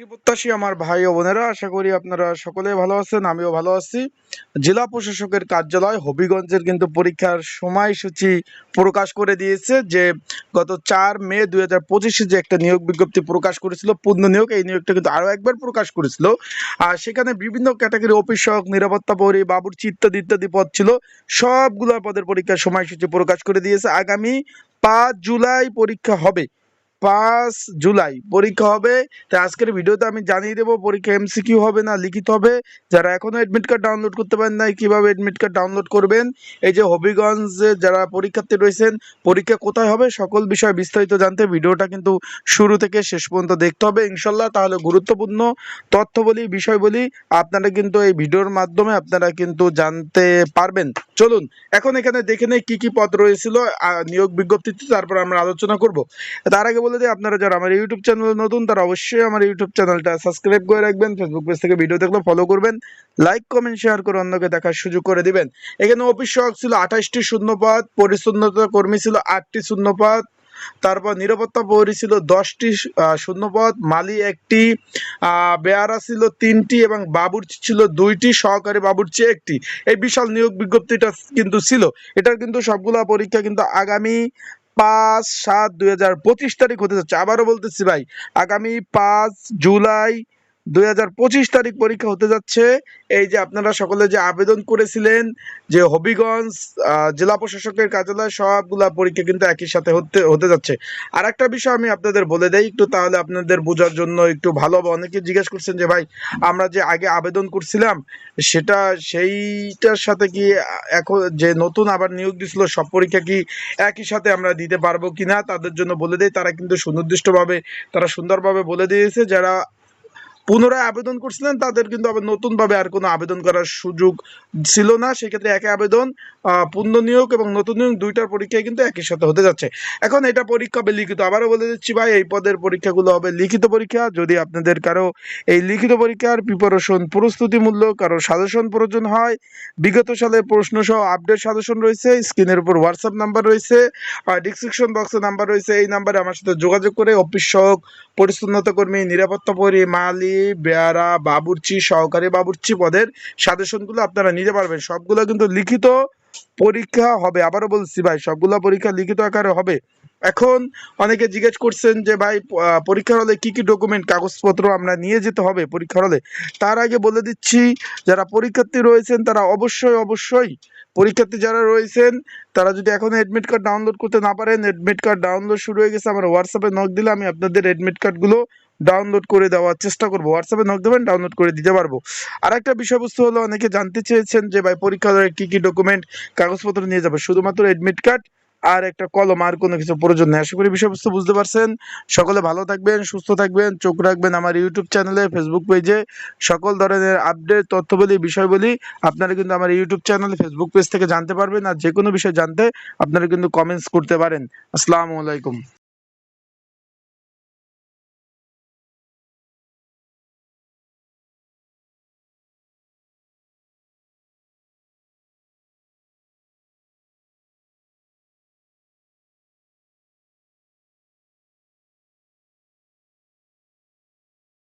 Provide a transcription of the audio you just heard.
প্রত্যাশী আমার ভাই ও বোনেরা, আশা করি আপনারা সকলে ভালো আছেন, আমিও ভালো আছি। জেলা প্রশাসকের কার্যালয় হবিগঞ্জের কিন্তু পরীক্ষার সময়সূচি প্রকাশ করে দিয়েছে যে, গত চার মে দুই হাজার পঁচিশে যে একটা নিয়োগ বিজ্ঞপ্তি প্রকাশ করেছিল, পূর্ণ নিয়োগ, এই নিয়োগটা কিন্তু আরও একবার প্রকাশ করেছিল। আর সেখানে বিভিন্ন ক্যাটাগরি অফিসক নিরাপত্তা পরি বাবুর্চি ইত্যাদি ইত্যাদি পদ ছিল, সবগুলো পদের পরীক্ষার সময়সূচি প্রকাশ করে দিয়েছে। আগামী পাঁচ জুলাই পরীক্ষা হবে। পাঁচ জুলাই। পরীক্ষা হবে, তাই আজকের ভিডিওতে আমি জানিয়ে দেবো পরীক্ষা এমসিকিউ হবে না, লিখিত হবে। যারা এখনও অ্যাডমিট কার্ড ডাউনলোড করতে পারেন নাই, কীভাবে অ্যাডমিট কার্ড ডাউনলোড করবেন? এই যে হবিগঞ্জে যারা পরীক্ষার্থী রয়েছেন, পরীক্ষা কোথায় হবে? সকল বিষয় বিস্তারিত জানতে ভিডিওটা কিন্তু শুরু থেকে শেষ পর্যন্ত দেখতে হবে। ইনশাল্লাহ তাহলে গুরুত্বপূর্ণ তথ্য বলি বিষয় বলি আপনারা কিন্তু এই ভিডিওর মাধ্যমে আপনারা কিন্তু জানতে পারবেন। চলুন, এখন এখানে দেখে নেই কি কি পদ রয়েছিল নিয়োগ বিজ্ঞপ্তিতে, তারপর আমরা আলোচনা করব। তার আগে বলে দিই, আপনারা যারা আমার ইউটিউব চ্যানেল নতুন, তারা অবশ্যই আমার ইউটিউব চ্যানেলটা সাবস্ক্রাইব করে রাখবেন ফেসবুক পেজ থেকে ভিডিও দেখলে ফলো করবেন লাইক কমেন্ট শেয়ার করে অন্যকে দেখার সুযোগ করে দিবেন। এখানে অফিস সহক ছিল আঠাশটি শূন্যপদ পরিচ্ছন্নতা কর্মী ছিল আটটি শূন্যপদ তারপর নিরাপত্তা প্রহরী ছিল দশটি শূন্যপদ মালি একটি বেয়ারা ছিল তিনটি এবং বাবুর্চি ছিল দুইটি, সহকারী বাবুর্চি একটি। এই বিশাল নিয়োগ বিজ্ঞপ্তিটা কিন্তু ছিল। এটার কিন্তু সবগুলো পরীক্ষা কিন্তু আগামী পাঁচ সাত দুই হাজার পঁচিশ তারিখ হতে যাচ্ছে। আবারও বলতেছি ভাই, আগামী পাঁচ জুলাই দুই হাজার পঁচিশ তারিখ পরীক্ষা হতে যাচ্ছে। এই যে আপনারা সকলে যে আবেদন করেছিলেন যে হবিগঞ্জ জেলা প্রশাসকের কার্যালয়, সবগুলা পরীক্ষা কিন্তু একই সাথে হতে হতে যাচ্ছে। আর একটা বিষয় আমি আপনাদের বলে দেই, একটু তাহলে আপনাদের বোঝার জন্য একটু ভালো হবে। অনেকে জিজ্ঞেস করছেন যে, ভাই, আমরা যে আগে আবেদন করছিলাম, সেটা, সেইটার সাথে কি এখন যে নতুন আবার নিয়োগ দিছিল, সব পরীক্ষা কি একই সাথে আমরা দিতে পারব কিনা? তাদের জন্য বলে দেই, তারা কিন্তু সুনির্দিষ্টভাবে, তারা সুন্দরভাবে বলে দিয়েছে, যারা পুনরায় আবেদন করছিলেন, তাদের কিন্তু আবার নতুনভাবে আর কোনো আবেদন করার সুযোগ ছিল না। সেক্ষেত্রে একই আবেদন পূর্ণ নিয়োগ এবং নতুন নিয়োগ দুইটার পরীক্ষায় কিন্তু একই সাথে হতে যাচ্ছে। এখন এটা পরীক্ষা হবে লিখিত। আবারও বলে দিচ্ছি ভাই, এই পদের পরীক্ষাগুলো হবে লিখিত পরীক্ষা। যদি আপনাদের কারও এই লিখিত পরীক্ষার প্রিপারেশন প্রস্তুতিমূলক, কারও সাজেশন প্রয়োজন হয়, বিগত সালের প্রশ্ন সহ আপডেট সাজেশন রয়েছে স্ক্রিনের উপর হোয়াটসঅ্যাপ নাম্বার রয়েছে ডিসক্রিপশন বক্সে নাম্বার রয়েছে। এই নাম্বারে আমার সাথে যোগাযোগ করে অফিস সহক পরিচ্ছন্নতা কর্মী, নিরাপত্তা পরি মালি, বেয়ারা, বাবুর্চি, সহকারী বাবুর্চি পদের সাজেশনগুলো আপনারা নিতে পারবেন। সবগুলো কিন্তু লিখিত পরীক্ষা হবে। আবারও বলছি ভাই, সবগুলো পরীক্ষা লিখিত আকারে হবে। এখন অনেকে জিজ্ঞেস করছেন যে, ভাই পরীক্ষার হলে কি কি ডকুমেন্ট কাগজপত্র আমরা নিয়ে যেতে হবে পরীক্ষার হলে? তার আগে বলে দিচ্ছি, যারা পরীক্ষার্থী রয়েছেন, তারা অবশ্যই অবশ্যই পরীক্ষার্থী যারা রয়েছেন, তারা যদি এখন অ্যাডমিট কার্ড ডাউনলোড করতে না পারেন অ্যাডমিট কার্ড ডাউনলোড শুরু হয়ে গেছে। আমার হোয়াটসঅ্যাপে নক দিলে আমি আপনাদের অ্যাডমিট কার্ডগুলো ডাউনলোড করে দেওয়ার চেষ্টা করব। হোয়াটসঅ্যাপে নক দেবেন ডাউনলোড করে দিতে পারব। আর একটা বিষয়বস্তু হলো, অনেকে জানতে চেয়েছেন যে ভাই, পরীক্ষার কি কি ডকুমেন্ট কাগজপত্র নিয়ে যাবে? শুধুমাত্র অ্যাডমিট কার্ড আর একটা কলম, আর কোনো কিছু প্রয়োজন নেই। আশা করি বিষয়বস্তু বুঝতে পারছেন। সকলে ভালো থাকবেন, সুস্থ থাকবেন, চোখ রাখবেন আমার ইউটিউব চ্যানেলে ফেসবুক পেজে সকল ধরনের আপডেট তথ্যবলী, বিষয়বলী আপনারা কিন্তু আমার ইউটিউব চ্যানেল ফেসবুক পেজ থেকে জানতে পারবেন। আর যে কোনো বিষয় জানতে আপনারা কিন্তু কমেন্টস করতে পারেন। আসসালামু আলাইকুম।